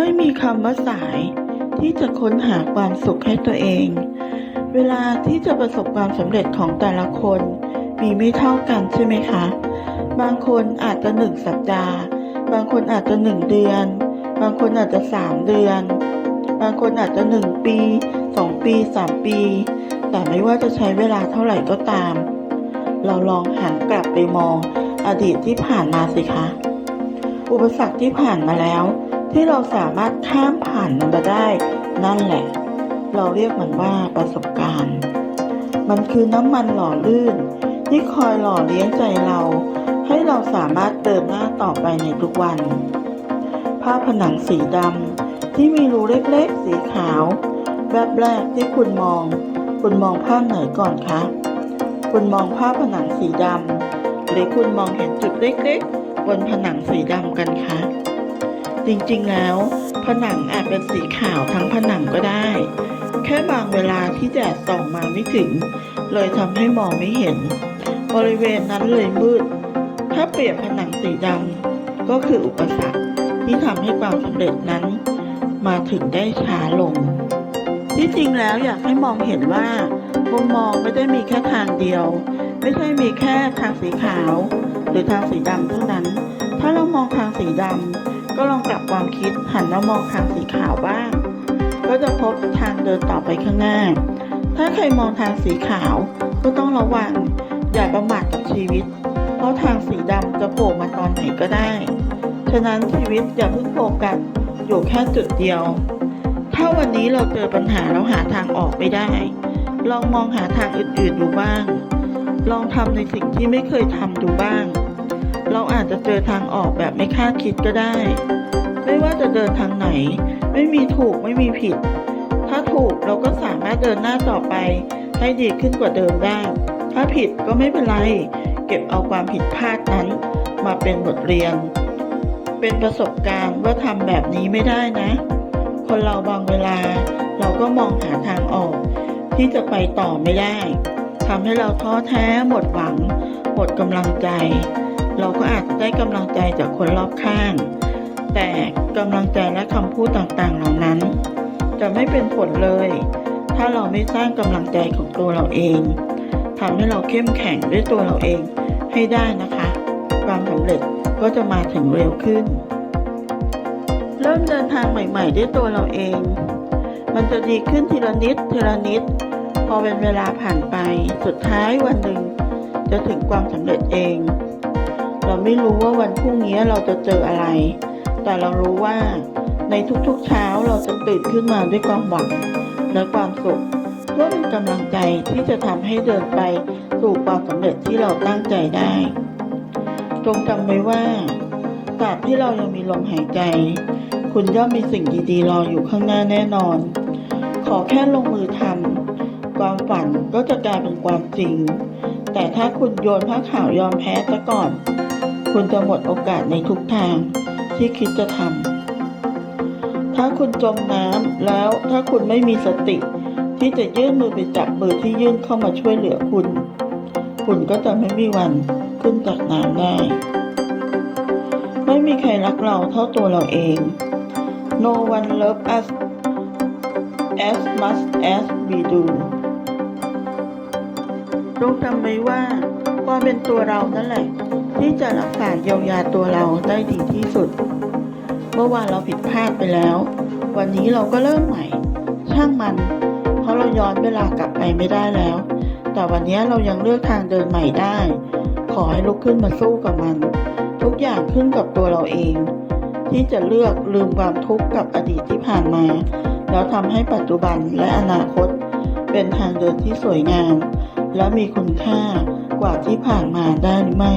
ไม่มีคำว่าสาย ที่จะค้นหาความสุขให้ตัวเอง เวลาที่จะประสบความสำเร็จของแต่ละคน มีไม่เท่ากันใช่ไหมคะ บางคนอาจจะหนึ่งสัปดาห์ บางคนอาจจะหนึ่งเดือน บางคนอาจจะสามเดือน บางคนอาจจะหนึ่งปีสองปีสามปี แต่ไม่ว่าจะใช้เวลาเท่าไหร่ก็ตาม เราลองหันกลับไปมองอดีตที่ผ่านมาสิคะ อุปสรรคที่ผ่านมาแล้ว ที่เราสามารถข้ามผ่านมันมาได้ นั่นแหละ เราเรียกมันว่าประสบการณ์ มันคือน้ำมันหล่อลื่น ที่คอยหล่อเลี้ยงใจเรา ให้เราสามารถเดินหน้าต่อไปในทุกวัน ผ้าผนังสีดำที่มีรูเล็กๆสีขาวแบบแรกที่คุณมอง คุณมองภาพไหนก่อนคะ คุณมองภาพผนังสีดำหรือคุณมองเห็นจุดเล็กๆ บนผนังสีดำกันคะ จริงๆแล้ว ผนังอาจเป็นสีขาวทั้งผนังก็ได้ แค่บางเวลาที่แดดส่องมาไม่ถึง เลยทำให้มองไม่เห็น บริเวณนั้นเลยมืด ถ้าเปรียบผนังสีดำก็คืออุปสรรคที่ทำให้ความสำเร็จนั้น มาถึงได้ช้าลง ที่จริงแล้วอยากให้มองเห็นว่ามุมมองไม่ได้มีแค่ทางเดียว ไม่ใช่มีแค่ทางสีขาว หรือทางสีดำเท่านั้น ถ้าเรามองทางสีดำ ก็ลองกลับความคิดหันมามองทางสีขาวบ้าง ก็จะพบทางเดินต่อไปข้างหน้า ถ้าใครมองทางสีขาวก็ต้องระวังอย่าประมาทกับชีวิต เพราะทางสีดำจะโผล่มาตอนไหนก็ได้ ฉะนั้นชีวิตอย่าเพิ่งโฟกัสอยู่แค่จุดเดียว ถ้าวันนี้เราเจอปัญหาแล้วหาทางออกไม่ได้ ลองมองหาทางอื่นๆดูบ้าง ลองทำในสิ่งที่ไม่เคยทำดูบ้าง เราอาจจะเจอทางออกแบบไม่คาดคิดก็ได้ ไม่ว่าจะเดินทางไหน ไม่มีถูกไม่มีผิด ถ้าถูกเราก็สามารถเดินหน้าต่อไป ให้ดีขึ้นกว่าเดิมได้ ถ้าผิดก็ไม่เป็นไร เก็บเอาความผิดพลาดนั้น มาเป็นบทเรียน เป็นประสบการณ์ว่าทำแบบนี้ไม่ได้นะ คนเราบางเวลา เราก็มองหาทางออก ที่จะไปต่อไม่ได้ทำให้เราท้อแท้หมดหวัง หมดกำลังใจ เราก็อาจจะได้กำลังใจจากคนรอบข้าง แต่กำลังใจและคำพูดต่างๆเหล่านั้น จะไม่เป็นผลเลย ถ้าเราไม่สร้างกำลังใจของตัวเราเองทำให้เราเข้มแข็งด้วยตัวเราเองให้ได้นะคะ ความสำเร็จก็จะมาถึงเร็วขึ้น เริ่มเดินทางใหม่ ๆ ด้วยตัวเราเอง มันจะดีขึ้นทีละนิดทีละนิด พอเป็นเวลาผ่านไปสุดท้ายวันหนึ่งจะถึงความสำเร็จเอง ไม่รู้ว่าวันพรุ่งนี้เราจะเจออะไร แต่เรารู้ว่าในทุกๆเช้าเราจะตื่นขึ้นมาด้วยความหวังและความสุขเพื่อเป็นกำลังใจที่จะทำให้เดินไปสู่ความสำเร็จที่เราตั้งใจได้ จงจำไว้ว่าตราบที่เรายังมีลมหายใจ คุณย่อมมีสิ่งดีๆรออยู่ข้างหน้าแน่นอน ขอแค่ลงมือทำความฝันก็จะกลายเป็นความจริง แต่ถ้าคุณโยนผ้าขาวยอมแพ้ซะก่อน คุณจะหมดโอกาสในทุกทางที่คิดจะทำ ถ้าคุณจมน้ำแล้วถ้าคุณไม่มีสติ ที่จะยื่นมือไปจับมือที่ยื่นเข้ามาช่วยเหลือคุณ คุณก็จะไม่มีวันขึ้นจากน้ำได้ ไม่มีใครรักเราเท่าตัวเราเอง No one love us as much as we do จงจำไว้ว่าความเป็นตัวเรานั่นแหละ ที่จะรักษาเยียวยาตัวเราได้ดีที่สุด เมื่อวานเราผิดพลาดไปแล้ว วันนี้เราก็เริ่มใหม่ ช่างมัน เพราะเราย้อนเวลากลับไปไม่ได้แล้ว แต่วันนี้เรายังเลือกทางเดินใหม่ได้ ขอให้ลุกขึ้นมาสู้กับมัน ทุกอย่างขึ้นกับตัวเราเอง ที่จะเลือกลืมความทุกข์กับอดีตที่ผ่านมา แล้วทำให้ปัจจุบันและอนาคต เป็นทางเดินที่สวยงาม และมีคุณค่ากว่าที่ผ่านมาได้หรือไม่